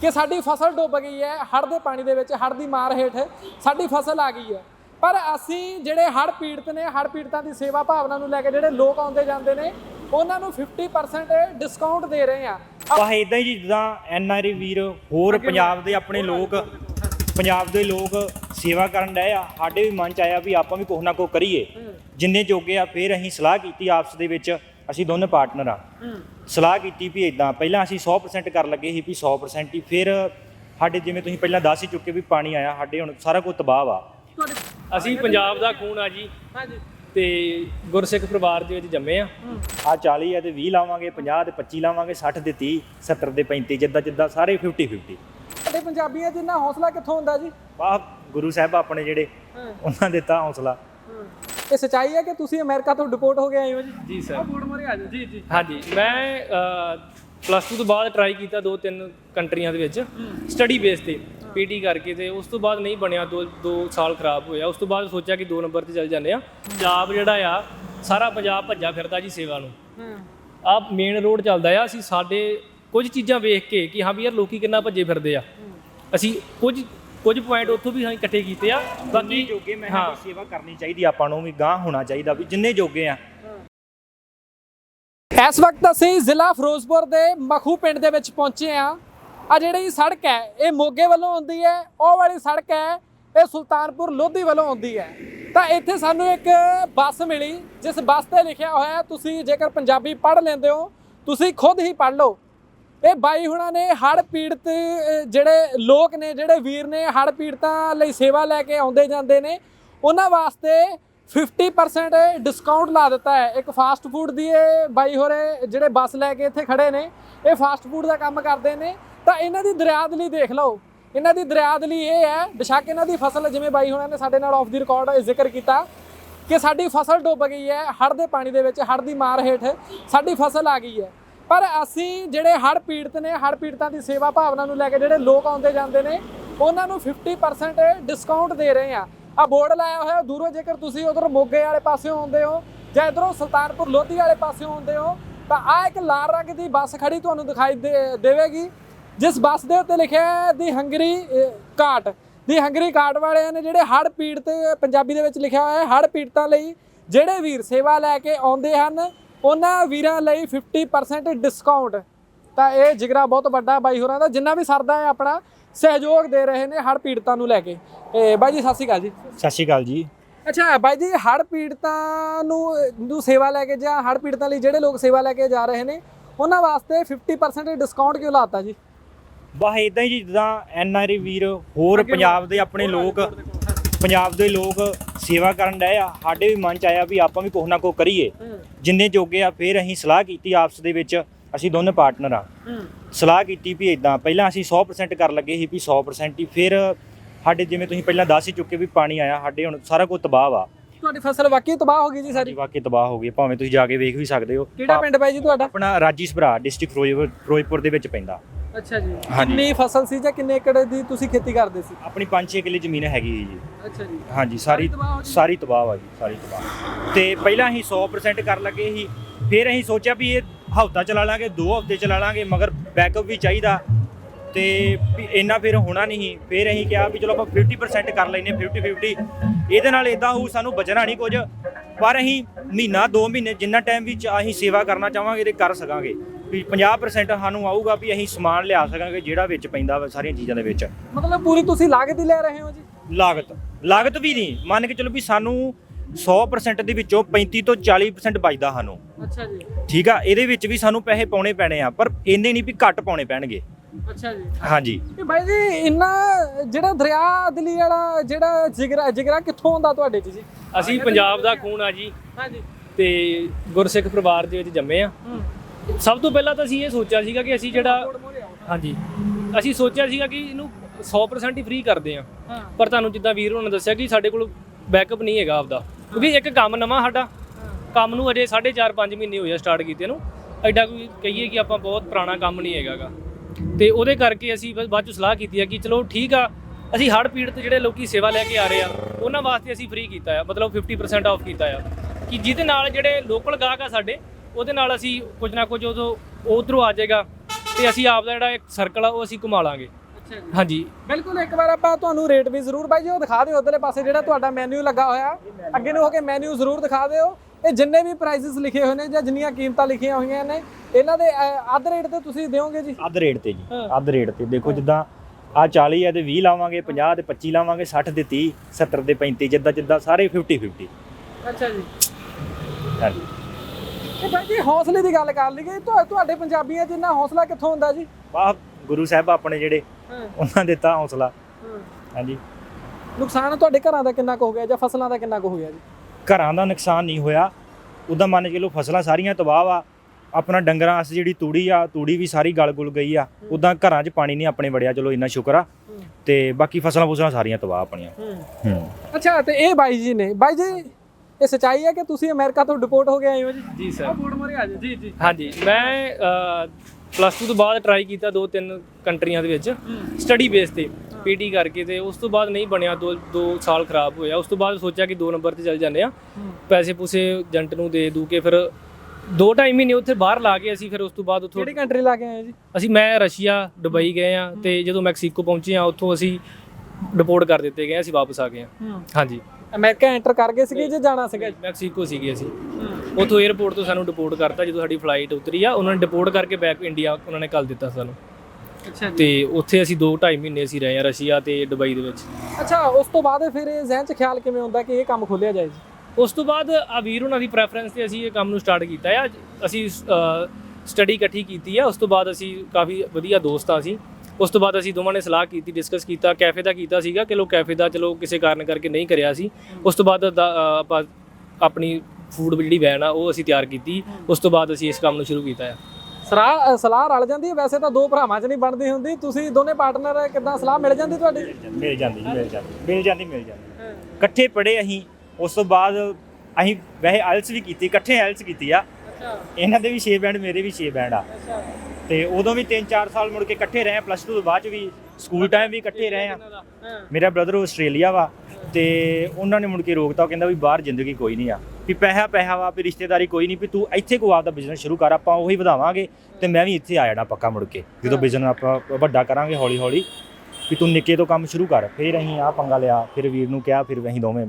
ਕਿ ਸਾਡੀ ਫਸਲ ਡੁੱਬ ਗਈ ਹੈ ਹੜ੍ਹ ਦੇ ਪਾਣੀ ਦੇ ਵਿੱਚ ਹੜ੍ਹ ਦੀ ਮਾਰ ਹੇਠ ਸਾਡੀ ਫਸਲ ਆ ਗਈ ਹੈ। ਪਰ ਅਸੀਂ ਜਿਹੜੇ ਹੜ੍ਹ ਪੀੜਤ ਨੇ ਹੜ੍ਹ ਪੀੜਤਾਂ ਦੀ ਸੇਵਾ ਭਾਵਨਾ ਨੂੰ ਲੈ ਕੇ ਜਿਹੜੇ ਲੋਕ ਆਉਂਦੇ ਜਾਂਦੇ ਨੇ ਉਹਨਾਂ ਨੂੰ 50% ਡਿਸਕਾਊਂਟ ਦੇ ਰਹੇ ਆ ਵਾਹ ਇਦਾਂ ਹੀ ਜੀ ਜਿੱਦਾਂ ਐਨ ਆਰ ਵੀਰ ਹੋਰ ਪੰਜਾਬ ਦੇ ਆਪਣੇ ਲੋਕ ਪੰਜਾਬ ਦੇ ਲੋਕ ਸੇਵਾ ਕਰਨ ਡਏ ਆ ਸਾਡੇ ਵੀ ਮਨ ਚ ਆਇਆ ਵੀ ਆਪਾਂ ਵੀ ਕੁਛ ਨਾ ਕੁਛ ਕਰੀਏ। ਜਿੰਨੇ ਜੋਗੇ ਆ ਫਿਰ ਅਸੀਂ ਸਲਾਹ ਕੀਤੀ ਆਪਸ ਦੇ ਵਿੱਚ ਅਸੀਂ ਦੋਨੇ ਪਾਰਟਨਰ ਆ। ਸਲਾਹ ਕੀਤੀ ਵੀ ਇਦਾਂ ਪਹਿਲਾਂ ਅਸੀਂ 100% ਕਰ ਲੱਗੇ ਸੀ ਵੀ 100% ਹੀ ਫਿਰ ਸਾਡੇ ਜਿਵੇਂ ਤੁਸੀਂ ਪਹਿਲਾਂ ਦੱਸ ਹੀ ਚੁੱਕੇ ਵੀ ਪਾਣੀ ਆਇਆ ਸਾਡੇ ਹੁਣ ਸਾਰਾ ਕੁਝ ਤਬਾਹ ਵਾ। ਅਸੀਂ ਪੰਜਾਬ ਦਾ ਖੂਨ ਆ ਜੀ। ਹਾਂਜੀ। ਤੇ ਗੁਰਸਿੱਖ ਪਰਿਵਾਰ ਦੇ ਵਿੱਚ ਜੰਮੇ ਆ। ਆ 40 ਆ ਤੇ 20 ਲਾਵਾਂਗੇ 50 ਤੇ 25 ਲਾਵਾਂਗੇ 60 ਦੇ 30 70 ਦੇ 35 ਜਿੱਦਾਂ ਜਿੱਦਾਂ ਸਾਰੇ 50 50 ਸਾਡੇ ਪੰਜਾਬੀਆਂ ਜਿੰਨਾ ਹੌਸਲਾ ਕਿੱਥੋਂ ਹੁੰਦਾ ਜੀ? ਵਾਹ ਗੁਰੂ ਸਾਹਿਬ ਆਪਣੇ ਜਿਹੜੇ ਉਹਨਾਂ ਦੇ ਦਿੱਤਾ ਹੌਸਲਾ। ਇਹ ਸੱਚਾਈ ਹੈ ਕਿ ਤੁਸੀਂ ਅਮਰੀਕਾ ਤੋਂ ਡਿਪੋਰਟ ਹੋ ਕੇ ਆਏ ਹੋ ਜੀ? ਜੀ ਸਰ ਬੋਰਡ ਮੋਰੇ ਆ ਜੀ ਜੀ। ਹਾਂਜੀ ਮੈਂ ਪਲੱਸ 2 ਤੋਂ ਬਾਅਦ ਟਰਾਈ ਕੀਤਾ ਦੋ ਤਿੰਨ ਕੰਟਰੀਆਂ ਦੇ ਵਿੱਚ ਸਟੱਡੀ ਬੇਸ ਤੇ ਪੀਟੀ ਕਰਕੇ ਤੇ ਉਸ ਤੋਂ ਬਾਅਦ ਨਹੀਂ ਬਣਿਆ ਦੋ ਦੋ ਸਾਲ ਖਰਾਬ ਹੋਇਆ। ਉਸ ਤੋਂ ਬਾਅਦ ਸੋਚਿਆ ਕਿ ਦੋ ਨੰਬਰ ਤੇ ਚੱਲ ਜਾਂਦੇ ਆ ਪੰਜਾਬ ਜਿਹੜਾ ਆ ਸਾਰਾ ਪੰਜਾਬ ਭੱਜਾ ਫਿਰਦਾ ਜੀ ਸੇਵਾ ਨੂੰ। ਆ ਮੇਨ ਰੋਡ ਚੱਲਦਾ ਆ ਅਸੀਂ ਸਾਡੇ ਕੁਝ ਚੀਜ਼ਾਂ ਵੇਖ ਕੇ ਕਿ ਹਾਂ ਵੀ ਯਾਰ ਲੋਕੀ ਕਿੰਨਾ ਭੱਜੇ ਫਿਰਦੇ ਆ। ਅਸੀਂ ਕੁਝ ਕੁਝ ਪੁਆਇੰਟ ਉੱਥੋਂ ਵੀ ਅਸੀਂ ਇਕੱਠੇ ਕੀਤੇ ਆ। ਬਾਕੀ ਜੋਗੇ ਮੈਂ ਵੀ ਸੇਵਾ ਕਰਨੀ ਚਾਹੀਦੀ ਆਪਾਂ ਨੂੰ ਵੀ ਗਾਂ ਹੋਣਾ ਚਾਹੀਦਾ ਵੀ ਜਿੰਨੇ ਜੋਗੇ ਆ। ਇਸ ਵਕਤ ਅਸੀਂ ਜ਼ਿਲ੍ਹਾ ਫਿਰੋਜ਼ਪੁਰ ਦੇ ਮਖੂ ਪਿੰਡ ਦੇ ਵਿੱਚ ਪਹੁੰਚੇ ਆ ਆ ਜਿਹੜੀ ਸੜਕ ਹੈ ਇਹ ਮੋਗੇ ਵੱਲੋਂ ਆਉਂਦੀ ਹੈ ਉਹ ਵਾਲੀ ਸੜਕ ਹੈ ਇਹ ਸੁਲਤਾਨਪੁਰ ਲੋਧੀ ਵੱਲੋਂ ਆਉਂਦੀ ਹੈ। ਤਾਂ ਇੱਥੇ ਸਾਨੂੰ ਇੱਕ ਬੱਸ ਮਿਲੀ ਜਿਸ ਬੱਸ ਤੇ ਲਿਖਿਆ ਹੋਇਆ ਹੈ, ਤੁਸੀਂ ਜੇਕਰ ਪੰਜਾਬੀ ਪੜ੍ਹ ਲੈਂਦੇ ਹੋ ਤੁਸੀਂ ਖੁਦ ਹੀ ਪੜ੍ਹ ਲਓ। ਇਹ ਬਾਈ ਹੁਣਾਂ ਨੇ ਹੜ੍ਹ ਪੀੜਤ ਜਿਹੜੇ ਲੋਕ ਨੇ, ਜਿਹੜੇ ਵੀਰ ਨੇ ਹੜ੍ਹ ਪੀੜਤਾਂ ਲਈ ਸੇਵਾ ਲੈ ਕੇ ਆਉਂਦੇ ਜਾਂਦੇ ਨੇ, ਉਹਨਾਂ ਵਾਸਤੇ 50% ਡਿਸਕਾਊਂਟ ਲਾ ਦਿੱਤਾ ਹੈ। ਇੱਕ ਫਾਸਟ ਫੂਡ ਦੀ ਇਹ ਬਾਈ ਹੋਰੇ ਜਿਹੜੇ ਬੱਸ ਲੈ ਕੇ ਇੱਥੇ ਖੜੇ ਨੇ, ਇਹ ਫਾਸਟ ਫੂਡ ਦਾ ਕੰਮ ਕਰਦੇ ਨੇ। ਤਾਂ ਇਹਨਾਂ ਦੀ ਦਰਿਆਦਲੀ ਦੇਖ ਲਓ। ਇਹਨਾਂ ਦੀ ਦਰਿਆਦਲੀ ਇਹ ਹੈ, ਬਿਸ਼ੱਕ ਇਹਨਾਂ ਦੀ ਫਸਲ ਜਿਵੇਂ ਬਾਈ ਹੋਣਾ ਨੇ ਸਾਡੇ ਨਾਲ ਆਫ ਦੀ ਰਿਕਾਰਡ ਜ਼ਿਕਰ ਕੀਤਾ, ਕਿ ਸਾਡੀ ਫਸਲ ਡੁੱਬ ਗਈ ਹੈ, ਹੜ੍ਹ ਦੇ ਪਾਣੀ ਦੇ ਵਿੱਚ, ਹੜ੍ਹ ਦੀ ਮਾਰ ਹੇਠ ਸਾਡੀ ਫਸਲ ਆ ਗਈ ਹੈ। ਪਰ ਅਸੀਂ ਜਿਹੜੇ ਹੜ੍ਹ ਪੀੜਤ ਨੇ, ਹੜ੍ਹ ਪੀੜਤਾਂ ਦੀ ਸੇਵਾ ਭਾਵਨਾ ਨੂੰ ਲੈ ਕੇ ਜਿਹੜੇ ਲੋਕ ਆਉਂਦੇ ਜਾਂਦੇ ਨੇ, ਉਹਨਾਂ ਨੂੰ 50% ਡਿਸਕਾਊਂਟ ਦੇ ਰਹੇ ਆ ਆ ਬੋਰਡ ਲਾਇਆ ਹੋਇਆ, ਦੂਰੋਂ ਜੇਕਰ ਤੁਸੀਂ ਉਧਰ ਮੋਗੇ ਵਾਲੇ ਪਾਸਿਓਂ ਆਉਂਦੇ ਹੋ ਜਾਂ ਇਧਰੋਂ ਸੁਲਤਾਨਪੁਰ ਲੋਧੀ ਵਾਲੇ ਪਾਸਿਓਂ ਆਉਂਦੇ ਹੋ, ਤਾਂ ਆ ਇੱਕ ਲਾਲ ਰੰਗ ਦੀ ਬੱਸ ਖੜੀ ਤੁਹਾਨੂੰ ਦਿਖਾਈ ਦੇ- ਦੇਵੇਗੀ। ਜਿਸ ਬੱਸ ਦੇ ਉੱਤੇ ਲਿਖਿਆ ਹੈ, ਦੀ ਹੰਗਰੀ ਕਾਟ ਦੀ ਹੰਗਰੀ ਕਾਟ ਵਾਲਿਆਂ ਨੇ ਜਿਹੜੇ ਹੜ੍ਹ ਪੀੜਤ, ਪੰਜਾਬੀ ਦੇ ਵਿੱਚ ਲਿਖਿਆ ਹੋਇਆ ਹੈ, ਹੜ੍ਹ ਪੀੜਤਾਂ ਲਈ ਜਿਹੜੇ ਵੀਰ ਸੇਵਾ ਲੈ ਕੇ ਆਉਂਦੇ ਹਨ ਉਹਨਾਂ ਵੀਰਾਂ ਲਈ 50% ਡਿਸਕਾਊਂਟ ਤਾਂ ਇਹ ਜਿਗਰਾ ਬਹੁਤ ਵੱਡਾ ਬਾਈ ਹੋਰਾਂ ਦਾ ਜਿੰਨਾ ਵੀ ਸਰਦਾ ਹੈ ਆਪਣਾ ਸਹਿਯੋਗ ਦੇ ਰਹੇ ਨੇ ਹੜ੍ਹ ਪੀੜਤਾਂ ਨੂੰ ਲੈ ਕੇ। ਇਹ ਬਾਈ ਜੀ ਸਤਿ ਸ਼੍ਰੀ ਅਕਾਲ ਜੀ। ਸਤਿ ਸ਼੍ਰੀ ਅਕਾਲ ਜੀ। ਅੱਛਾ ਬਾਈ ਜੀ ਹੜ੍ਹ ਪੀੜਤਾਂ ਨੂੰ ਨੂੰ ਸੇਵਾ ਲੈ ਕੇ ਜਾਂ ਹੜ੍ਹ ਪੀੜਤਾਂ ਲਈ ਜਿਹੜੇ ਲੋਕ ਸੇਵਾ ਲੈ ਕੇ ਜਾ ਰਹੇ ਨੇ ਉਹਨਾਂ ਵਾਸਤੇ 50% ਡਿਸਕਾਊਂਟ ਕਿਉਂ ਲਾਤਾ ਜੀ? ਵਾਹ ਇਦਾਂ ਹੀ ਜੀ ਜਿੱਦਾਂ ਐਨ ਆਰ ਵੀਰ ਹੋਰ ਪੰਜਾਬ ਦੇ ਆਪਣੇ ਲੋਕ ਪੰਜਾਬ ਦੇ ਲੋਕ ਸੇਵਾ ਕਰਨ ਡਏ ਆ ਸਾਡੇ ਵੀ ਮਨ ਚ ਆਇਆ ਵੀ ਆਪਾਂ ਵੀ ਕੁਛ ਨਾ ਕੁਛ ਕਰੀਏ। ਜਿੰਨੇ ਜੋਗੇ ਆ ਫਿਰ ਅਸੀਂ ਸਲਾਹ ਕੀਤੀ ਆਪਸ ਦੇ ਵਿੱਚ ਅਸੀਂ ਦੋਨੇ ਪਾਰਟਨਰ ਆ। ਸਲਾਹ ਕੀਤੀ ਵੀ ਇਦਾਂ ਪਹਿਲਾਂ ਅਸੀਂ 100% ਕਰ ਲੱਗੇ ਸੀ ਵੀ 100% ਹੀ ਫਿਰ ਸਾਡੇ ਜਿਵੇਂ ਤੁਸੀਂ ਪਹਿਲਾਂ ਦੱਸ ਹੀ ਚੁੱਕੇ ਵੀ ਪਾਣੀ ਆਇਆ ਸਾਡੇ ਹੁਣ ਸਾਰਾ ਕੁਝ ਤਬਾਹ ਵਾ। ਤੁਹਾਡੀ ਫਸਲ ਵਾਕਈ ਤਬਾਹ ਹੋ ਗਈ ਜੀ ਸਾਰੀ? ਵਾਕਈ ਤਬਾਹ ਹੋ ਗਈ ਭਾਵੇਂ ਤੁਸੀਂ ਜਾ ਕੇ ਵੇਖ ਵੀ ਸਕਦੇ ਹੋ। ਕਿਹੜਾ ਪਿੰਡ ਬਾਈ ਜੀ ਤੁਹਾਡਾ? ਆਪਣਾ ਰਾਜੀ ਸਭਰਾ ਡਿਸਟ੍ਰਿਕਟ ਫਿਰੋਜ਼ਪੁਰ ਦੇ ਵਿੱਚ ਪੈਂਦਾ। ਅੱਛਾ ਜੀ। ਹਾਂਜੀ। ਕਿੰਨੀ ਫਸਲ ਸੀ ਜਾਂ ਕਿੰਨੇ ਏਕੜ ਦੀ ਤੁਸੀਂ ਖੇਤੀ ਕਰਦੇ ਸੀ? ਆਪਣੀ 5-6 ਕਿੱਲੇ ਜ਼ਮੀਨ ਹੈਗੀ ਹੈ ਜੀ। ਅੱਛਾ ਜੀ। ਹਾਂਜੀ ਸਾਰੀ ਤਬਾਹ ਹੋ ਗਈ? ਸਾਰੀ ਤਬਾਹ ਵਾ ਜੀ ਸਾਰੀ ਤਬਾਹ। ਤੇ ਪਹਿਲਾਂ ਅਸੀਂ 100% ਕਰ ਲੱਗੇ ਸੀ ਫਿਰ ਅਸੀਂ ਸੋਚਿਆ ਵੀ ਇਹ ਹਫਤਾ ਚਲਾ ਲਾਂਗੇ ਦੋ ਹਫ਼ਤੇ ਚਲਾ ਲਾਂਗੇ ਮਗਰ ਬੈਕਅਪ ਵੀ ਚਾਹੀਦਾ। ਤੇ ਵੀ ਇੰਨਾ ਫਿਰ ਹੋਣਾ ਨਹੀਂ ਫਿਰ ਅਸੀਂ ਕਿਹਾ ਵੀ ਚਲੋ ਆਪਾਂ 50% ਕਰ ਲੈਨੇ 50 50 ਇਹਦੇ ਨਾਲ ਇਦਾਂ ਹੋਊ ਸਾਨੂੰ ਬਚਣਾ ਨਹੀਂ ਕੁਝ। ਪਰ ਅਸੀਂ ਮਹੀਨਾ 2 ਮਹੀਨੇ ਜਿੰਨਾ ਟਾਈਮ ਵੀ ਚ- ਅਸੀਂ ਸੇਵਾ ਕਰਨਾ ਚਾਹਾਂਗੇ ਤੇ ਕਰ ਸਕਾਂਗੇ। ਵੀ 50% ਸਾਨੂੰ ਆਊਗਾ ਵੀ ਅਸੀਂ ਸਮਾਨ ਲਿਆ ਸਕਾਂਗੇ ਜਿਹੜਾ ਵਿੱਚ ਪੈਂਦਾ ਵਾ ਸਾਰੀਆਂ ਚੀਜ਼ਾਂ ਦੇ ਵਿੱਚ। ਮਤਲਬ ਪੂਰੀ ਤੁਸੀਂ ਲਾਗਤ ਹੀ ਲੈ ਰਹੇ ਹੋ ਜੀ? ਲਾਗਤ। ਲਾਗਤ ਵੀ ਨਹੀਂ। ਮੰਨ ਕੇ ਚਲੋ ਵੀ ਸਾਨੂੰ 100% ਦੇ ਵਿੱਚੋਂ 35 ਤੋਂ 40% ਬਚਦਾ ਸਾਨੂੰ। ਅੱਛਾ ਜੀ। ਠੀਕ ਆ? ਇਹਦੇ ਵਿੱਚ ਵੀ ਸਾਨੂੰ ਪੈਸੇ ਪਾਉਣੇ ਪੈਣੇ ਆ ਪਰ ਇੰਨੇ ਨਹੀਂ ਵੀ ਘੱਟ ਪਾਉਣੇ ਪੈਣਗੇ। ਅੱਛਾ ਜੀ। ਹਾਂਜੀ। ਇਹ ਬਾਈ ਜੀ ਇੰਨਾ ਜਿਹੜਾ ਦਰਿਆ ਦਲੀ ਵਾਲਾ ਜਿਹੜਾ ਜਿਗਰਾ ਜਿਗਰਾ ਕਿੱਥੋਂ ਆਉਂਦਾ ਤੁਹਾਡੇ ਜੀ? ਅਸੀਂ ਪੰਜਾਬ ਦਾ ਖੂਨ ਆ ਜੀ। ਹਾਂਜੀ। ਤੇ ਗੁਰਸਿੱਖ ਪਰਿਵਾਰ ਦੇ ਵਿੱਚ ਜੰਮੇ ਆ। ਸਭ ਤੋਂ ਪਹਿਲਾਂ ਤਾਂ ਅਸੀਂ ਇਹ ਸੋਚਿਆ ਸੀਗਾ ਕਿ ਅਸੀਂ ਜਿਹੜਾ ਹਾਂਜੀ। ਅਸੀਂ ਸੋਚਿਆ ਸੀਗਾ ਕਿ ਇਹਨੂੰ 100% ਹੀ ਫ੍ਰੀ ਕਰਦੇ ਆ ਹਾਂ। ਪਰ ਤੁਹਾਨੂੰ ਜਿੱਦਾਂ ਵੀਰ ਹੋਣਾ ਦੱਸਿਆ ਕਿ ਸਾਡੇ ਕੋਲ ਬੈਕਅਪ ਨਹੀਂ ਹੈਗਾ ਆਪਦਾ। ਕਿਉਂਕਿ ਇੱਕ ਕੰਮ ਨਵਾਂ ਸਾਡਾ। ਕੰਮ ਨੂੰ ਅਜੇ 4.5 5 ਮਹੀਨੇ ਹੋਏ ਆ ਸਟਾਰਟ ਕੀਤੇ ਨੂੰ। ਐਡਾ ਕੋਈ ਕਹੀਏ ਕਿ ਆਪਾਂ ਬਹੁਤ ਪੁਰਾਣਾ ਕੰਮ ਨਹੀਂ ਹੈਗਾਗਾ। ਤੇ ਉਹਦੇ ਕਰਕੇ ਅਸੀਂ ਬਾਅਦ ਚ ਸਲਾਹ ਕੀਤੀ ਹੈ ਕਿ ਚਲੋ ਠੀਕ ਆ ਅਸੀਂ ਹੜ੍ਹ ਪੀੜਤ ਜਿਹੜੇ ਲੋਕੀ ਸੇਵਾ ਲੈ ਕੇ ਆ ਰਹੇ ਆ ਉਹਨਾਂ ਵਾਸਤੇ ਅਸੀਂ ਫ੍ਰੀ ਕੀਤਾ ਆ। ਮਤਲਬ 50% ਆਫ ਕੀਤਾ ਆ। ਕਿ ਜਿਹਦੇ ਨਾਲ ਜਿਹੜੇ ਲੋਕਲ ਗਾਹਕ ਆ ਸਾਡੇ ਉਹਦੇ ਨਾਲ ਅਸੀਂ ਕੁਝ ਨਾ ਕੁਝ ਉਦੋਂ ਉਧਰੋਂ ਆ ਜਾਏਗਾ ਤੇ ਅਸੀਂ ਆਪ ਦਾ ਜਿਹੜਾ ਇੱਕ ਸਰਕਲ ਆ ਉਹ ਅਸੀਂ ਘੁਮਾ ਲਾਂਗੇ। ਅੱਛਾ ਜੀ। ਹਾਂਜੀ। ਬਿਲਕੁਲ ਇੱਕ ਵਾਰ ਆਪਾਂ ਤੁਹਾਨੂੰ ਰੇਟ ਵੀ ਜ਼ਰੂਰ ਬਾਈ ਜੀ ਉਹ ਦਿਖਾ ਦਿਓ ਉਧਰਲੇ ਪਾਸੇ ਜਿਹੜਾ ਤੁਹਾਡਾ ਮੈਨੂ ਲੱਗਾ ਹੋਇਆ। ਅੱਗੇ ਨੂੰ ਹੋ ਕੇ ਮੈਨੂ ਜ਼ਰੂਰ ਦਿਖਾ ਦਿਓ। ਇਹ ਜਿੰਨੇ ਵੀ ਪ੍ਰਾਈਸਿਸ ਲਿਖੇ ਹੋਏ ਨੇ ਜਾਂ ਜਿੰਨੀਆਂ ਕੀਮਤਾਂ ਲਿਖੀਆਂ ਹੋਈਆਂ ਨੇ ਇਹਨਾਂ ਦੇ ਅੱਧ ਰੇਟ ਤੇ ਤੁਸੀਂ ਦਿਓਗੇ ਜੀ? ਅੱਧ ਰੇਟ ਤੇ ਜੀ। ਅੱਧ ਰੇਟ ਤੇ। ਦੇਖੋ ਜਿੱਦਾਂ ਆ 40 ਹੈ ਤੇ 20 ਲਾਵਾਂਗੇ 50 ਤੇ 25 ਲਾਵਾਂਗੇ 60 ਤੇ 30 70 ਤੇ 35 ਜਿੱਦਾਂ ਜਿੱਦਾਂ ਸਾਰੇ 50 50 ਅੱਛਾ ਜੀ। ਹਾਂਜੀ। ਤੇ ਬਾਈ ਜੀ ਹੌਸਲੇ ਦੀ ਗੱਲ ਕਰ ਲਈਏ ਤੁਹਾ- ਤੁਹਾਡੇ ਪੰਜਾਬੀਆਂ 'ਚ ਇੰਨਾ ਹੌਸਲਾ ਕਿੱਥੋਂ ਹੁੰਦਾ ਜੀ? ਵਾਹ ਗੁਰੂ ਸਾਹਿਬ ਆਪਣੇ ਜਿਹੜੇ ਉਹਨਾਂ ਦਿੱਤਾ ਹੌਸਲਾ। ਹਾਂਜੀ। ਨੁਕਸਾਨ ਤੁਹਾਡੇ ਘਰਾਂ ਦਾ ਕਿੰਨਾ ਕੁ ਹੋ ਗਿਆ ਜਾਂ ਫਸਲਾਂ ਦਾ ਕਿੰਨਾ ਕੁ ਹੋ ਗਿਆ ਜੀ? ਘਰਾਂ ਦਾ ਨੁਕਸਾਨ ਨਹੀਂ ਹੋਇਆ। ਉਹਦਾ ਮੰਨ ਕੇ ਲੋ ਫਸਲਾਂ ਸਾਰੀਆਂ ਤਬਾਹ ਆ ਆਪਣਾ ਡੰਗਰਾਂ ਵਾਸਤੇ ਜਿਹੜੀ ਤੂੜੀ ਆ ਤੂੜੀ ਵੀ ਸਾਰੀ ਗਲ ਗੁਲ ਗਈ ਆ। ਉਦਾਂ ਘਰਾਂ 'ਚ ਪਾਣੀ ਨਹੀਂ ਆਪਣੇ ਵੜਿਆ ਚਲੋ ਇੰਨਾ ਸ਼ੁਕਰ ਆ। ਤੇ ਬਾਕੀ ਫਸਲਾਂ ਫੁਸਲਾਂ ਸਾਰੀਆਂ ਤਬਾਹ ਆਪਣੀਆਂ। ਹੂੰ। ਅੱਛਾ ਤੇ ਇਹ ਬਾਈ ਜੀ ਨੇ ਬਾਈ ਜੀ ਇਹ ਸਚਾਈ ਹੈ ਕਿ ਤੁਸੀਂ ਅਮਰੀਕਾ ਤੋਂ ਡਿਪੋਰਟ ਹੋ ਕੇ ਆਏ ਹੋ ਜੀ? ਜੀ ਸਰ ਬੋਰਡ ਮੋਰੇ ਆ ਜੀ ਜੀ। ਹਾਂਜੀ ਮੈਂ ਪਲੱਸ 2 ਤੋਂ ਬਾਅਦ ਟਰਾਈ ਕੀਤਾ ਦੋ ਤਿੰਨ ਕੰਟਰੀਆਂ ਦੇ ਵਿੱਚ ਸਟੱਡੀ ਬੇਸ ਤੇ ਪੀਟੀ ਕਰਕੇ ਤੇ ਉਸ ਤੋਂ ਬਾਅਦ ਨਹੀਂ ਬਣਿਆ ਦੋ ਦੋ ਸਾਲ ਖਰਾਬ ਹੋਇਆ। ਉਸ ਤੋਂ ਬਾਅਦ ਸੋਚਿਆ ਕਿ ਦੋ ਨੰਬਰ ਤੇ ਚੱਲ ਜਾਂਦੇ ਆ ਪੈਸੇ ਪੂਸੇ ਏਜੰਟ ਨੂੰ ਦੇ ਦੂ ਕੇ ਫਿਰ ਦੋ ਢਾਈ ਮਹੀਨੇ ਉੱਥੇ ਬਾਹਰ ਲਾ ਕੇ ਅਸੀਂ ਫਿਰ ਉਸ ਤੋਂ ਬਾਅਦ ਉੱਥੋਂ ਕਿਹੜੀ ਕੰਟਰੀ ਲਾ ਕੇ ਆਏ ਜੀ? ਅਸੀਂ ਮੈਂ ਰਸ਼ੀਆ ਦੁਬਈ ਗਏ ਆ ਤੇ ਜਦੋਂ ਮੈਕਸੀਕੋ ਪਹੁੰਚੇ ਆ ਉੱਥੋਂ ਅਸੀਂ ਡਿਪੋਰਟ ਕਰ ਦਿੱਤੇ ਗਏ ਅਸੀਂ ਵਾਪਸ ਆ ਗਏ ਆ ਹਾਂਜੀ। ਅਮਰੀਕਾ ਐਂਟਰ ਕਰ ਗਏ ਸੀਗੇ ਜੇ ਜਾਣਾ ਸੀਗਾ? ਮੈਕਸੀਕੋ ਸੀਗੇ ਅਸੀਂ। ਉੱਥੋਂ 에ਅਰਪੋਰਟ ਤੋਂ ਸਾਨੂੰ ਡਿਪੋਰਟ ਕਰਤਾ ਜਦੋਂ ਸਾਡੀ ਫਲਾਈਟ ਉਤਰੀ ਆ। ਉਹਨਾਂ ਨੇ ਡਿਪੋਰਟ ਕਰਕੇ ਬੈਕ ਇੰਡੀਆ ਉਹਨਾਂ ਨੇ ਕੱਲ ਦਿੱਤਾ ਸਾਨੂੰ। ਅੱਛਾ ਤੇ ਉੱਥੇ ਅਸੀਂ 2.5 ਮਹੀਨੇ ਅਸੀਂ ਰਹੇ ਆ ਰਸ਼ੀਆ ਤੇ ਦੁਬਈ ਦੇ ਵਿੱਚ। ਅੱਛਾ ਉਸ ਤੋਂ ਬਾਅਦ ਫਿਰ ਇਹ ਜ਼ਿਹਨ 'ਚ ਖਿਆਲ ਕਿਵੇਂ ਹੁੰਦਾ ਕਿ ਇਹ ਕੰਮ ਖੋਲਿਆ ਜਾਏ ਜੀ? ਉਸ ਤੋਂ ਬਾਅਦ ਆ ਵੀਰ ਉਹਨਾਂ ਦੀ ਪ੍ਰੈਫਰੈਂਸ ਤੇ ਅਸੀਂ ਇਹ ਕੰਮ ਨੂੰ ਸਟਾਰਟ ਕੀਤਾ ਆ। ਅਸੀਂ ਸਟੱਡੀ ਇਕੱਠੀ ਕੀਤੀ ਆ। ਉਸ ਤੋਂ ਬਾਅਦ ਅਸੀਂ ਕਾਫੀ ਵਧੀਆ ਦੋਸਤ ਆ ਅਸੀਂ। ਉਸ ਤੋਂ ਬਾਅਦ ਅਸੀਂ ਦੋਵਾਂ ਨੇ ਸਲਾਹ ਕੀਤੀ ਡਿਸਕਸ ਕੀਤਾ ਕੈਫੇ ਦਾ ਕੀਤਾ ਸੀਗਾ ਕਿ ਲੋ ਕੈਫੇ ਦਾ ਚਲੋ ਕਿਸੇ ਕਾਰਨ ਕਰਕੇ ਨਹੀਂ ਕਰਿਆ ਸੀ। ਉਸ ਤੋਂ ਬਾਅਦ ਦਾ, ਅ, ਆਪਾਂ ਆਪਣੀ ਫੂਡ ਜਿਹੜੀ ਵੈਨ ਆ ਉਹ ਅਸੀਂ ਤਿਆਰ ਕੀਤੀ। ਉਸ ਤੋਂ ਬਾਅਦ ਅਸੀਂ ਇਸ ਕੰਮ ਨੂੰ ਸ਼ੁਰੂ ਕੀਤਾ ਆ। ਸਲਾਹ ਸਲਾਹ ਰਲ ਜਾਂਦੀ ਹੈ? ਵੈਸੇ ਤਾਂ ਦੋ ਭਰਾਵਾਂ 'ਚ ਨਹੀਂ ਬਣਦੀ ਹੁੰਦੀ। ਤੁਸੀਂ ਦੋਨੇ ਪਾਰਟਨਰ ਕਿੱਦਾਂ? ਸਲਾਹ ਮਿਲ ਜਾਂਦੀ ਤੁਹਾਡੀ? ਮਿਲ ਜਾਂਦੀ ਜੀ ਮਿਲ ਜਾਂਦੀ। ਮਿਲ ਜਾਂਦੀ ਮਿਲ ਜਾਂਦੀ। ਇਕੱਠੇ ਪੜੇ ਅਸੀਂ। ਉਸ ਤੋਂ ਬਾਅਦ ਅਸੀਂ ਵੈਸੇ ਆਇਲਸ ਵੀ ਕੀਤੀ ਇਕੱਠੇ ਆਇਲਸ ਕੀਤੀ ਆ। ਅੱਛਾ। ਇਹਨਾਂ ਦੇ ਵੀ 6 ਬੈਂਡ ਮੇਰੇ ਵੀ 6 ਬੈਂਡ ਆ। ਅੱਛਾ। ਤੇ ਉਦੋਂ ਵੀ 3-4 ਸਾਲ ਮੁੜ ਕੇ ਇਕੱਠੇ ਰਹੇ ਪਲੱਸ 2 ਤੋਂ ਬਾਅਦ ਵੀ ਸਕੂਲ ਟਾਈਮ ਵੀ ਇਕੱਠੇ ਰਹੇ ਆ ਮੇਰਾ ਬ੍ਰਦਰ ਆਸਟ੍ਰੇਲੀਆ ਵਾ ਤੇ ਉਹਨਾਂ ਨੇ ਮੁੜ ਕੇ ਰੋਕਤਾ, ਉਹ ਕਹਿੰਦਾ ਵੀ ਬਾਹਰ ਜ਼ਿੰਦਗੀ ਕੋਈ ਨਹੀਂ ਆ। ਵੀ ਪੈਸਾ ਪੈਸਾ ਵਾ, ਵੀ ਰਿਸ਼ਤੇਦਾਰੀ ਕੋਈ ਨਹੀਂ, ਵੀ ਤੂੰ ਇੱਥੇ ਕੋ ਆਪਦਾ ਬਿਜ਼ਨਸ ਸ਼ੁਰੂ ਕਰ, ਆਪਾਂ ਉਹੀ ਵਧਾਵਾਂਗੇ ਤੇ ਮੈਂ ਵੀ ਇੱਥੇ ਆ ਜਾਣਾ ਪੱਕਾ ਮੁੜ ਕੇ। ਜਦੋਂ ਬਿਜ਼ਨਸ ਆਪਾਂ ਵੱਡਾ ਕਰਾਂਗੇ ਹੌਲੀ ਹੌਲੀ ਵੀ ਤੂੰ ਨਿੱਕੇ ਤੋਂ ਕੰਮ ਸ਼ੁਰੂ ਕਰ, ਫਿਰ ਅਸੀਂ ਆ ਪੰਗਾ ਲਿਆ, ਫਿਰ ਵੀਰ ਨੂੰ ਕਿਹਾ, ਫਿਰ ਅਸੀਂ ਦੋਵੇਂ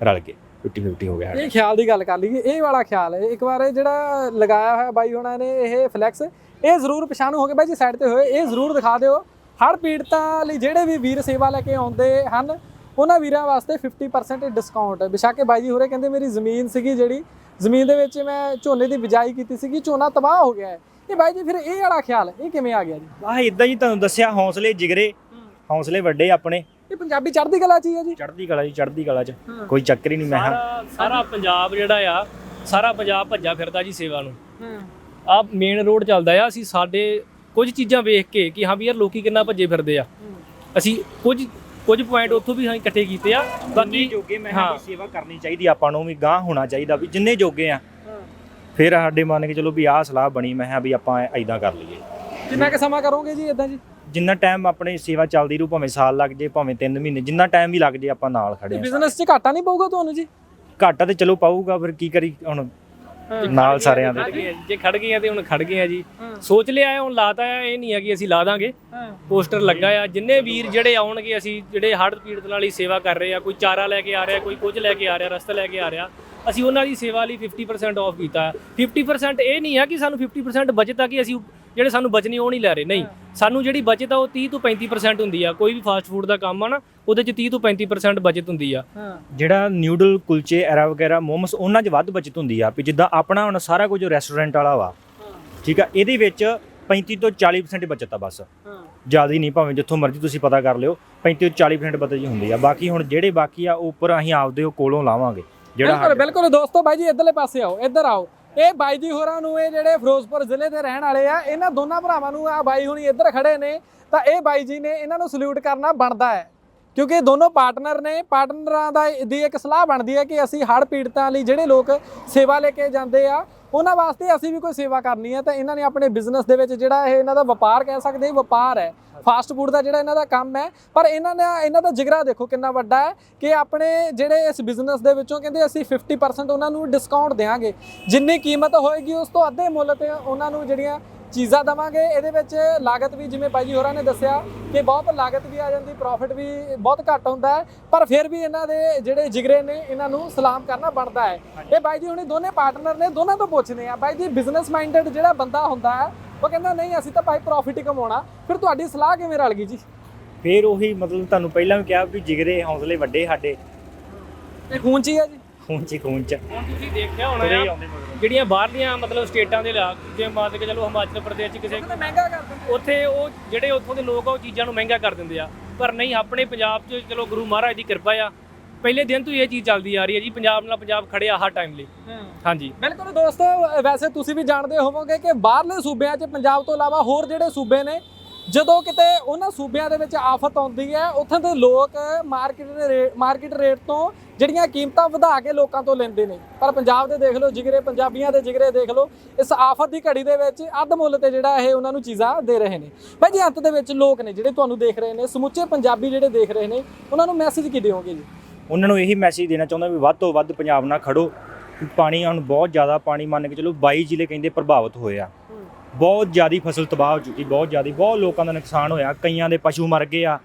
ਰਲ ਕੇ 50 50 ਹੋ ਗਿਆ ਇਹ ਖਿਆਲ ਦੀ ਗੱਲ ਕਰ ਲਈਏ, ਇਹ ਵਾਲਾ ਖਿਆਲ ਹੈ। ਇੱਕ ਵਾਰ ਇਹ ਜਿਹੜਾ ਲਗਾਇਆ ਹੋਇਆ ਬਾਈ ਹੋਣਾ ਨੇ, ਇਹ ਫਲੈਕਸ ਇਹ ਜ਼ਰੂਰ ਪਛਾਣੂ ਹੋ ਕੇ ਬਾਈ ਜੀ ਸਾਈਡ ਤੇ ਹੋਏ ਇਹ ਜ਼ਰੂਰ ਦਿਖਾ ਦਿਓ। ਹੜ ਪੀੜਤਾਂ ਲਈ ਜਿਹੜੇ ਵੀ ਵੀਰ ਸੇਵਾ ਲੈ ਕੇ ਆਉਂਦੇ ਹਨ ਉਹਨਾਂ ਵੀਰਾਂ ਵਾਸਤੇ 50% ਡਿਸਕਾਊਂਟ ਬਿਸ਼ੱਕ ਬਾਈ ਜੀ ਹੋਰੇ ਕਹਿੰਦੇ ਮੇਰੀ ਜ਼ਮੀਨ ਸੀਗੀ ਜਿਹੜੀ ਜ਼ਮੀਨ ਦੇ ਵਿੱਚ ਮੈਂ ਝੋਨੇ ਦੀ ਬਿਜਾਈ ਕੀਤੀ ਸੀਗੀ ਝੋਨਾ ਤਬਾਹ ਹੋ ਗਿਆ ਹੈ। ਇਹ ਬਾਈ ਜੀ ਫਿਰ ਇਹ ਵਾਲਾ ਖਿਆਲ ਇਹ ਕਿਵੇਂ ਆ ਗਿਆ ਜੀ? ਆਹ ਇਦਾਂ ਹੀ ਤੁਹਾਨੂੰ ਦੱਸਿਆ ਹੌਸਲੇ ਜਿਗਰੇ ਹੌਸਲੇ ਵੱਡੇ ਆਪਣੇ। ਇਹ ਪੰਜਾਬੀ ਚੜ੍ਹਦੀ ਕਲਾ ਚ ਹੀ ਹੈ ਜੀ। ਚੜ੍ਹਦੀ ਕਲਾ ਜੀ ਚੜ੍ਹਦੀ ਕਲਾ 'ਚ। ਕੋਈ ਚੱਕਰ ਹੀ ਨਹੀਂ ਮੈਂ ਸਾਰਾ ਸਾਰਾ ਪੰਜਾਬ ਜਿਹੜਾ ਆ ਸਾਰਾ ਪੰਜਾਬ ਭੱਜਾ ਫਿਰਦਾ ਜੀ ਸੇਵਾ ਨੂੰ। ਹਾਂ। ਆ ਮੇਨ ਰੋਡ ਚੱਲਦਾ ਆ ਅਸੀਂ ਸਾਡੇ ਕੁਝ ਚੀਜ਼ਾਂ ਵੇਖ ਕੇ ਕਿ ਹਾਂ ਵੀ ਯਾਰ ਲੋਕੀ ਕਿੰਨਾ ਭੱਜੇ ਫਿਰਦੇ ਆ। ਅਸੀਂ ਕੁਝ ਕੁਝ ਪੁਆਇੰਟ ਉੱਥੋਂ ਵੀ ਅਸੀਂ ਇਕੱਠੇ ਕੀਤੇ ਆ ਬਾਕੀ ਜੋਗੇ ਮੈਂ ਹਾਂ। ਸੇਵਾ ਕਰਨੀ ਚਾਹੀਦੀ ਆਪਾਂ ਨੂੰ ਵੀ ਗਾਂ ਹੋਣਾ ਚਾਹੀਦਾ ਵੀ ਜਿੰਨੇ ਜੋਗੇ ਆ। ਫਿਰ ਸਾਡੇ ਮੰਨ ਕੇ ਚਲੋ ਵੀ ਆਹ ਸਲਾਹ ਬਣੀ ਮੈਂ ਕਿਹਾ ਵੀ ਆਪਾਂ ਐਦਾਂ ਕਰ ਲਈਏ। ਕਿੰਨਾ ਕੁ ਸਮਾਂ ਕਰੋਗੇ ਜੀ ਇਦਾਂ ਜੀ? ਜਿੰਨਾ ਟਾਈਮ ਆਪਣੀ ਸੇਵਾ ਚੱਲਦੀ ਰੂ ਭਾਵੇਂ ਸਾਲ ਲੱਗ ਜੇ ਭਾਵੇਂ 3 ਮਹੀਨੇ ਜਿੰਨਾ ਟਾਈਮ ਵੀ ਲੱਗ ਜੇ ਆਪਾਂ ਨਾਲ ਖੜੇ ਆ ਬਿਜ਼ਨਸ 'ਚ ਘਾਟਾ ਨਹੀਂ ਪਊਗਾ ਤੁਹਾਨੂੰ ਜੀ? ਘਾਟਾ ਤੇ ਚਲੋ ਪਾਊਗਾ ਫਿਰ ਕੀ ਕਰੀ ਹੁਣ ਨਾਲ ਸਾਰਿਆਂ ਦੇ ਆ ਜੀ। ਖੜ ਗਏ ਆ ਤੇ ਹੁਣ ਖੜ ਗਏ ਆ ਜੀ ਸੋਚ ਲਿਆ ਹੈ ਹੁਣ ਲਾਤਾ ਹੈ ਇਹ ਨਹੀਂ ਹੈ ਕਿ ਅਸੀਂ ਲਾ ਦਾਂਗੇ ਪੋਸਟਰ ਲੱਗਾ ਆ ਜਿੰਨੇ ਵੀਰ ਜਿਹੜੇ ਆਉਣਗੇ ਅਸੀਂ ਜਿਹੜੇ ਹੜ੍ਹ ਪੀੜਤ ਨਾਲ ਹੀ ਸੇਵਾ ਕਰ ਰਹੇ ਆ ਕੋਈ ਚਾਰਾ ਲੈ ਕੇ ਆ ਰਿਹਾ ਕੋਈ ਕੁਝ ਲੈ ਕੇ ਆ ਰਿਹਾ ਰਸਤਾ ਲੈ ਕੇ ਆ ਰਿਹਾ ਅਸੀਂ ਉਹਨਾਂ ਦੀ ਸੇਵਾ ਲਈ 50% ਆਫ ਕੀਤਾ ਹੈ। 50% ਇਹ ਨਹੀਂ ਹੈ ਕਿ ਸਾਨੂੰ 50% ਬਚਤ ਆ ਕਿ ਅਸੀਂ ਜਿਹੜੇ ਸਾਨੂੰ ਬਚਣੀ ਉਹ ਨਹੀਂ ਲੈ ਰਹੇ। ਨਹੀਂ ਸਾਨੂੰ ਜਿਹੜੀ ਬਚਤ ਆ ਉਹ 30 ਤੋਂ 35% ਹੁੰਦੀ ਆ। ਕੋਈ ਵੀ ਫਾਸਟ ਫੂਡ ਦਾ ਕੰਮ ਆ ਨਾ ਉਹਦੇ ਚ 30 ਤੋਂ 35% ਬਚਤ ਹੁੰਦੀ ਆ। ਹਾਂ। ਜਿਹੜਾ ਨਿਊਡਲ ਕੁਲਚੇ ਐਰਾ ਵਗੈਰਾ ਮੋਮਸ ਉਹਨਾਂ 'ਚ ਵੱਧ ਬਚਤ ਹੁੰਦੀ ਆ ਵੀ ਜਿੱਦਾਂ ਆਪਣਾ ਹੁਣ ਸਾਰਾ ਕੁਝ ਰੈਸਟੋਰੈਂਟ ਵਾਲਾ ਵਾ। ਠੀਕ ਆ ਇਹਦੇ ਵਿੱਚ 35 ਤੋਂ 40% ਬਚਤ ਆ ਬਸ। ਹਾਂ। ਜ਼ਿਆਦਾ ਨਹੀਂ ਭਾਵੇਂ ਜਿੱਥੋਂ ਮਰਜ਼ੀ ਤੁਸੀਂ ਪਤਾ ਕਰ ਲਿਓ 35 ਤੋਂ 40% ਬਚਤ ਹੀ ਹੁੰਦੀ ਆ। ਬਾਕੀ ਹੁਣ ਜਿਹੜੇ ਬਾਕੀ ਆ ਉਹ ਉੱਪਰ ਅਸੀਂ ਆਪਦੇ ਕੋਲੋਂ ਲਾਵਾਂਗੇ। ਜਿਹੜਾ ਬਿਲਕੁਲ ਬਿਲਕੁਲ ਦੋਸਤੋ ਬਾਈ ਜੀ ਇਧਰਲੇ ਪਾਸੇ ਆਓ ਇੱਧਰ ਆਓ। ਇਹ ਬਾਈ ਜੀ ਹੋਰਾਂ ਨੂੰ ਇਹ ਜਿਹੜੇ ਫਿਰੋਜ਼ਪੁਰ ਜ਼ਿਲ੍ਹੇ ਦੇ ਰਹਿਣ ਵਾਲੇ ਆ, ਇਹਨਾਂ ਦੋਨਾਂ ਭਰਾਵਾਂ ਨੂੰ ਆ ਬਾਈ ਹੁਣੀ ਇੱਧਰ ਖੜੇ ਨੇ, ਤਾਂ ਇਹ ਬਾਈ ਜੀ ਨੇ ਇਹਨਾਂ ਨੂੰ ਸਲੂਟ ਕਰਨਾ ਬਣਦਾ ਹੈ। ਕਿਉਂਕਿ ਦੋਨੋਂ ਪਾਰਟਨਰ ਨੇ ਪਾਰਟਨਰਾਂ ਦਾ ਦੀ ਇੱਕ ਸਲਾਹ ਬਣਦੀ ਹੈ ਕਿ ਅਸੀਂ ਹੜ੍ਹ ਪੀੜਤਾਂ ਲਈ ਜਿਹੜੇ ਲੋਕ ਸੇਵਾ ਲੈ ਕੇ ਜਾਂਦੇ ਆ ਉਹਨਾਂ ਵਾਸਤੇ ਅਸੀਂ ਵੀ ਕੋਈ ਸੇਵਾ ਕਰਨੀ ਹੈ ਤਾਂ ਇਹਨਾਂ ਨੇ ਆਪਣੇ ਬਿਜ਼ਨਸ ਦੇ ਵਿੱਚ ਜਿਹੜਾ ਇਹ ਇਹਨਾਂ ਦਾ ਵਪਾਰ ਕਹਿ ਸਕਦੇ ਹਾਂ ਵਪਾਰ ਹੈ। ਫਾਸਟ ਫੂਡ ਦਾ ਜਿਹੜਾ ਇਹਨਾਂ ਦਾ ਕੰਮ ਹੈ, ਪਰ ਇਹਨਾਂ ਦਾ ਇਹਨਾਂ ਦਾ ਜਿਗਰਾ ਦੇਖੋ ਕਿੰਨਾ ਵੱਡਾ ਹੈ ਕਿ ਆਪਣੇ ਜਿਹੜੇ ਇਸ ਬਿਜ਼ਨਸ ਦੇ ਵਿੱਚੋਂ ਕਹਿੰਦੇ ਅਸੀਂ 50% ਉਹਨਾਂ ਨੂੰ ਡਿਸਕਾਊਂਟ ਦੇਵਾਂਗੇ ਜਿੰਨੀ ਕੀਮਤ ਹੋਏਗੀ, ਉਸ ਤੋਂ ਅੱਧੇ ਮੁੱਲ ਤੇ ਉਹਨਾਂ ਨੂੰ ਜਿਹੜੀਆਂ ਚੀਜ਼ਾਂ ਦਵਾਂਗੇ। ਇਹਦੇ ਵਿੱਚ ਲਾਗਤ ਵੀ ਜਿਵੇਂ ਬਾਈ ਜੀ ਹੋਰਾਂ ਨੇ ਦੱਸਿਆ ਕਿ ਬਹੁਤ ਲਾਗਤ ਵੀ ਆ ਜਾਂਦੀ ਪ੍ਰੋਫਿਟ ਵੀ ਬਹੁਤ ਘੱਟ ਹੁੰਦਾ ਹੈ ਪਰ ਫਿਰ ਵੀ ਇਹਨਾਂ ਦੇ ਜਿਹੜੇ ਜਿਗਰੇ ਨੇ ਇਹਨਾਂ ਨੂੰ ਸਲਾਮ ਕਰਨਾ ਬਣਦਾ ਹੈ। ਇਹ ਬਾਈ ਜੀ ਹੁਣੇ ਦੋਨੇ ਪਾਰਟਨਰ ਨੇ ਦੋਨਾਂ ਤੋਂ ਪੁੱਛਦੇ ਆ ਬਾਈ ਜੀ ਬਿਜ਼ਨਸ ਮਾਈਂਡਡ ਜਿਹੜਾ ਬੰਦਾ ਹੁੰਦਾ ਹੈ ਉਹ ਕਹਿੰਦਾ ਨਹੀਂ ਅਸੀਂ ਤਾਂ ਭਾਈ ਪ੍ਰੋਫਿਟ ਹੀ ਕਮਾਉਣਾ। ਫਿਰ ਤੁਹਾਡੀ ਸਲਾਹ ਕਿਵੇਂ ਰਲ ਗਈ ਜੀ? ਫਿਰ ਉਹੀ ਮਤਲਬ ਤੁਹਾਨੂੰ ਪਹਿਲਾਂ ਵੀ ਕਿਹਾ ਵੀ ਜਿਗਰੇ ਹੌਸਲੇ ਵੱਡੇ ਸਾਡੇ। ਇਹ ਖੂਨ ਚ ਹੀ ਹੈ ਜੀ। ਖੂਨ ਚ ਖੂਨ ਚ। ਹੁਣ ਤੁਸੀਂ ਦੇਖਿਆ ਹੋਣਾ ਤੁਰੇ ਹੀ ਆ ਆਉਂਦੇ ਮਗਰੋਂ। ਜਿਹੜੀਆਂ ਬਾਹਰਲੀਆਂ ਮਤਲਬ ਸਟੇਟਾਂ ਦੇ ਇਲਾਕ ਜਿਵੇਂ ਮੰਨ ਕੇ ਚਲੋ ਹਿਮਾਚਲ ਪ੍ਰਦੇਸ਼ 'ਚ ਕਿਸੇ ਕਿੰਨਾ ਮਹਿੰਗਾ ਕਰ ਦਿੰਦੇ ਉੱਥੇ ਉਹ ਜਿਹੜੇ ਉੱਥੋਂ ਦੇ ਲੋਕ ਆ ਉਹ ਚੀਜ਼ਾਂ ਨੂੰ ਮਹਿੰਗਾ ਕਰ ਦਿੰਦੇ ਆ। ਪਰ ਨਹੀਂ ਆਪਣੇ ਪੰਜਾਬ 'ਚ ਚਲੋ ਗੁਰੂ ਮਹਾਰਾਜ ਦੀ ਕਿਰਪਾ ਆ। ਪਹਿਲੇ ਦਿਨ ਤੋਂ ਹੀ ਇਹ ਚੀਜ਼ ਚੱਲਦੀ ਆ ਰਹੀ ਹੈ ਜੀ ਪੰਜਾਬ ਨਾਲ ਪੰਜਾਬ ਖੜਿਆ ਹਰ ਟਾਈਮ ਲਈ। ਹਾਂਜੀ। ਬਿਲਕੁਲ ਦੋਸਤੋ ਵੈਸੇ ਤੁਸੀਂ ਵੀ ਜਾਣਦੇ ਹੋਵੋਗੇ ਕਿ ਬਾਹਰਲੇ ਸੂਬਿਆਂ 'ਚ ਪੰਜਾਬ ਤੋਂ ਇਲਾਵਾ ਹੋਰ ਜਿਹੜੇ ਸੂਬੇ ਨੇ ਜਦੋਂ ਕਿਤੇ ਉਹਨਾਂ ਸੂਬਿਆਂ ਦੇ ਵਿੱਚ ਆਫਤ ਆਉਂਦੀ ਹੈ, ਉੱਥੇ ਦੇ ਲੋਕ ਮਾਰਕੀਟ ਦੇ ਰੇਟ, ਮਾਰਕੀਟ ਰੇਟ ਤੋਂ ਜਿਹੜੀਆਂ ਕੀਮਤਾਂ ਵਧਾ ਕੇ ਲੋਕਾਂ ਤੋਂ ਲੈਂਦੇ ਨੇ। ਪਰ ਪੰਜਾਬ ਦੇ ਦੇਖ ਲਓ, ਜਿਗਰੇ ਪੰਜਾਬੀਆਂ ਦੇ ਜਿਗਰੇ ਦੇਖ ਲਓ, ਇਸ ਆਫਤ ਦੀ ਘੜੀ ਦੇ ਵਿੱਚ ਅੱਧ ਮੁੱਲ ਤੇ ਜਿਹੜਾ ਇਹ ਉਹਨਾਂ ਨੂੰ ਚੀਜ਼ਾਂ ਦੇ ਰਹੇ ਨੇ। ਭਾਈ ਜੀ, ਅੰਤ ਦੇ ਵਿੱਚ ਲੋਕ ਨੇ ਜਿਹੜੇ ਤੁਹਾਨੂੰ ਦੇਖ ਰਹੇ ਨੇ, ਸਮੁੱਚੇ ਪੰਜਾਬੀ ਜਿਹੜੇ ਦੇਖ ਰਹੇ ਨੇ, ਉਹਨਾਂ ਨੂੰ ਮੈਸੇਜ ਕੀ ਦਿਓਗੇ ਜੀ? ਉਹਨਾਂ ਨੂੰ ਇਹੀ ਮੈਸੇਜ ਦੇਣਾ ਚਾਹੁੰਦਾ ਵੀ ਵੱਧ ਤੋਂ ਵੱਧ ਪੰਜਾਬ ਨਾਲ ਖੜੋ। ਪਾਣੀ, ਹੁਣ ਬਹੁਤ ਜ਼ਿਆਦਾ ਪਾਣੀ ਮੰਨ ਕੇ ਚਲੋ 22 ਜ਼ਿਲ੍ਹੇ ਕਹਿੰਦੇ ਪ੍ਰਭਾਵਿਤ ਹੋਏ ਆ। ਬਹੁਤ ਜ਼ਿਆਦੀ ਫਸਲ ਤਬਾਹ ਹੋ ਚੁੱਕੀ, ਬਹੁਤ ਜ਼ਿਆਦੀ, ਬਹੁਤ ਲੋਕਾਂ ਦਾ ਨੁਕਸਾਨ ਹੋਇਆ। ਕਈਆਂ ਦੇ ਪਸ਼ੂ ਮਰ ਗਏ ਆ,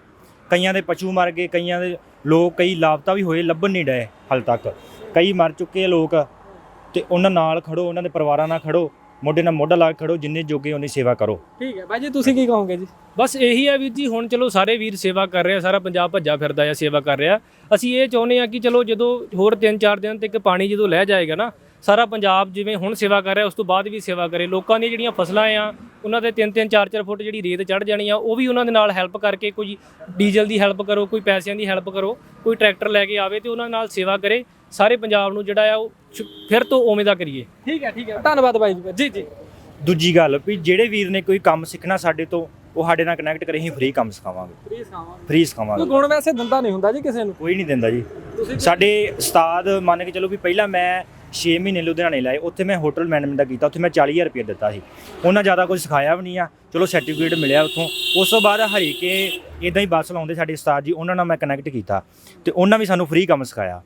ਕਈਆਂ ਦੇ ਪਸ਼ੂ ਮਰ ਗਏ, ਕਈਆਂ ਦੇ ਲੋਕ, ਕਈ ਲਾਪਤਾ ਵੀ ਹੋਏ, ਲੱਭਣ ਨਹੀਂ ਡਏ ਹਾਲ ਤੱਕ। ਕਈ ਮਰ ਚੁੱਕੇ ਆ ਲੋਕ, ਤੇ ਉਹਨਾਂ ਨਾਲ ਖੜੋ, ਉਹਨਾਂ ਦੇ ਪਰਿਵਾਰਾਂ ਨਾਲ ਖੜੋ, ਮੋਢੇ ਨਾਲ ਮੋਢਾ ਲਾ ਕੇ ਖੜੋ, ਜਿੰਨੇ ਜੋਗੇ ਉਹਨੀ ਸੇਵਾ ਕਰੋ। ਠੀਕ ਹੈ ਭਾਈ ਜੀ, ਤੁਸੀਂ ਕੀ ਕਹੋਗੇ ਜੀ? ਬਸ ਇਹੀ ਆ ਵੀਰ ਜੀ, ਹੁਣ ਚਲੋ ਸਾਰੇ ਵੀਰ ਸੇਵਾ ਕਰ ਰਹੇ ਆ, ਸਾਰਾ ਪੰਜਾਬ ਭੱਜਾ ਫਿਰਦਾ ਆ, ਸੇਵਾ ਕਰ ਰਿਹਾ। ਅਸੀਂ ਇਹ ਚਾਹੁੰਦੇ ਆ ਕਿ ਚਲੋ ਜਦੋਂ ਹੋਰ 3-4 ਦਿਨ ਤੱਕ ਪਾਣੀ ਜਦੋਂ ਲੈ ਜਾਏਗਾ ਨਾ ਸਾਰਾ ਪੰਜਾਬ ਜਿਵੇਂ ਹੁਣ ਸੇਵਾ ਕਰ ਰਿਹਾ ਉਸ ਤੋਂ ਬਾਅਦ ਵੀ ਸੇਵਾ ਕਰੇ। ਲੋਕਾਂ ਦੀਆਂ ਜਿਹੜੀਆਂ ਫਸਲਾਂ ਆ ਉਹਨਾਂ ਦੇ 3-3 4-4 ਫੁੱਟ ਜਿਹੜੀ ਰੇਤ ਚੜ ਜਾਣੀ ਆ ਉਹ ਵੀ ਉਹਨਾਂ ਦੇ ਨਾਲ ਹੈਲਪ ਕਰਕੇ ਕੋਈ ਡੀਜ਼ਲ ਦੀ ਹੈਲਪ ਕਰੋ ਕੋਈ ਪੈਸਿਆਂ ਦੀ ਹੈਲਪ ਕਰੋ ਕੋਈ ਟਰੈਕਟਰ ਲੈ ਕੇ ਆਵੇ ਤੇ ਉਹਨਾਂ ਨਾਲ ਸੇਵਾ ਕਰੇ। ਸਾਰੇ ਪੰਜਾਬ ਨੂੰ ਜਿਹੜਾ ਆ ਉਹ ਫਿਰ ਤੋਂ ਉਵੇਂ ਦਾ ਕਰੀਏ। ਠੀਕ ਹੈ ਠੀਕ ਹੈ। ਧੰਨਵਾਦ ਬਾਈ ਜੀ ਜੀ ਜੀ। ਦੂਜੀ ਗੱਲ ਵੀ ਜਿਹੜੇ ਵੀਰ ਨੇ ਕੋਈ ਕੰਮ ਸਿੱਖਣਾ ਸਾਡੇ ਤੋਂ ਉਹ ਸਾਡੇ ਨਾਲ ਕਨੈਕਟ ਕਰੇ ਅਸੀਂ ਫ੍ਰੀ ਕੰਮ ਸਿਖਾਵਾਂਗੇ। ਫ੍ਰੀ ਸਾਵਾਂ ਫ੍ਰੀ ਸਿਖਾਵਾਂਗੇ। ਕੋਈ ਗੁਣ ਵੈਸੇ ਦਿੰਦਾ ਨਹੀਂ ਹੁੰਦਾ ਜੀ ਕਿਸੇ ਨੂੰ। ਕੋਈ ਨਹੀਂ ਦਿੰਦਾ ਜੀ। ਸਾਡੇ ਉਸਤਾਦ ਮੰਨ ਕੇ ਚਲੋ ਵੀ ਪਹਿਲਾਂ ਮੈਂ 6 ਮਹੀਨੇ ਲੁਧਿਆਣੇ ਲਾਏ ਉੱਥੇ ਮੈਂ ਹੋਟਲ ਮੈਨੇਜਮੈਂਟ ਦਾ ਕੀਤਾ ਉੱਥੇ ਮੈਂ 40000 ਰੁਪਏ ਦਿੱਤਾ ਸੀ। ਉਹਨਾਂ ਜ਼ਿਆਦਾ ਕੁਝ ਸਿਖਾਇਆ ਵੀ ਨਹੀਂ ਆ। ਚਲੋ ਸਰਟੀਫਿਕੇਟ ਮਿਲਿਆ ਉੱਥੋਂ। ਉਸ ਤੋਂ ਬਾਅਦ ਹਰੀਕੇ ਇਦਾਂ ਹੀ ਬੱਸ ਲਾਉਂਦੇ ਸਾਡੇ ਉਸਤਾਦ ਜੀ ਉਹਨਾਂ ਨਾਲ ਮੈਂ ਕਨੈਕਟ ਕੀਤਾ ਤੇ ਉਹਨਾਂ ਵੀ ਸਾਨੂੰ ਫ੍ਰੀ ਕੰਮ ਸਿਖਾਇਆ।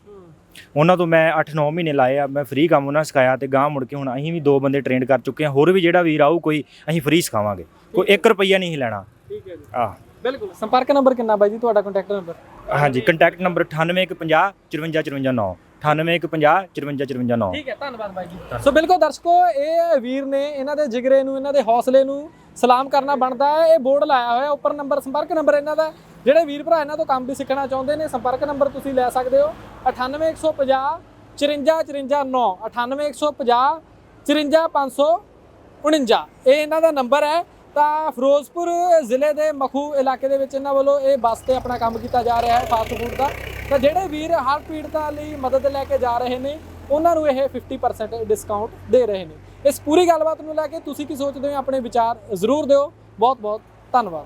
ਉਹਨਾਂ ਤੋਂ ਮੈਂ 8-9 ਮਹੀਨੇ ਲਾਏ ਆ ਮੈਂ ਫ੍ਰੀ ਕੰਮ ਉਹਨਾਂ ਸਿਖਾਇਆ ਤੇ ਗਾਂ ਮੁੜ ਕੇ ਹੁਣ ਅਸੀਂ ਵੀ ਦੋ ਬੰਦੇ ਟ੍ਰੇਨ ਕਰ ਚੁੱਕੇ ਹਾਂ। ਹੋਰ ਵੀ ਜਿਹੜਾ ਵੀਰ ਆਊ ਕੋਈ ਅਸੀਂ ਫ੍ਰੀ ਸਿਖਾਵਾਂਗੇ। ਕੋਈ 1 ਰੁਪਈਆ ਨਹੀਂ ਲੈਣਾ। ਠੀਕ ਹੈ ਜੀ। ਆਹ। ਬਿਲਕੁਲ। ਸੰਪਰਕ ਨੰਬਰ ਕਿੰਨਾ ਬਾਈ ਜੀ? ਤੁਹਾਡਾ ਕੰਟੈਕਟ ਨੰਬਰ? ਹਾਂਜੀ ਕੰਟੈਕਟ ਨੰਬਰ 9850 54559 9850 54559 ਠੀਕ ਹੈ ਧੰਨਵਾਦ ਬਾਈ ਜੀ। ਸੋ ਬਿਲਕੁਲ ਦਰਸ਼ਕੋ ਇਹ ਵੀਰ ਨੇ ਇਹਨਾਂ ਦੇ ਜਿਗਰੇ ਨੂੰ ਇਹਨਾਂ ਦੇ ਹੌਸਲੇ ਨੂੰ ਸਲਾਮ ਕਰਨਾ ਬਣਦਾ ਹੈ। ਇਹ ਬੋਰਡ ਲਾਇਆ ਹੋਇਆ ਉੱਪਰ ਨੰਬਰ ਸੰਪਰਕ ਨੰਬਰ ਇਹਨਾਂ ਦਾ। ਜਿਹੜੇ ਵੀਰ ਭਰਾ ਇਹਨਾਂ ਤੋਂ ਕੰਮ ਵੀ ਸਿੱਖਣਾ ਚਾਹੁੰਦੇ ਨੇ ਸੰਪਰਕ ਨੰਬਰ ਤੁਸੀਂ ਲੈ ਸਕਦੇ ਹੋ। 98150 54549 98150 54549 ਇਹ ਇਹਨਾਂ ਦਾ ਨੰਬਰ ਹੈ। ਤਾਂ ਫਿਰੋਜ਼ਪੁਰ ਜ਼ਿਲ੍ਹੇ ਦੇ ਮਖੂ ਇਲਾਕੇ ਦੇ ਵਿੱਚ ਇਹਨਾਂ ਵੱਲੋਂ ਇਹ ਬੱਸ ਤੇ ਆਪਣਾ ਕੰਮ ਕੀਤਾ ਜਾ ਰਿਹਾ ਹੈ ਫਾਸਟ ਫੂਡ ਦਾ। ਤਾਂ ਜਿਹੜੇ ਵੀਰ ਹਰ ਪੀੜਤਾਂ ਲਈ ਮਦਦ ਲੈ ਕੇ ਜਾ ਰਹੇ ਨੇ, ਉਹਨਾਂ ਨੂੰ ਇਹ 50% ਡਿਸਕਾਊਂਟ ਦੇ ਰਹੇ ਨੇ। ਇਸ ਪੂਰੀ ਗੱਲਬਾਤ ਨੂੰ ਲੈ ਕੇ ਤੁਸੀਂ ਕੀ ਸੋਚਦੇ ਹੋ? ਆਪਣੇ ਵਿਚਾਰ ਜ਼ਰੂਰ ਦਿਓ। ਬਹੁਤ ਬਹੁਤ ਧੰਨਵਾਦ।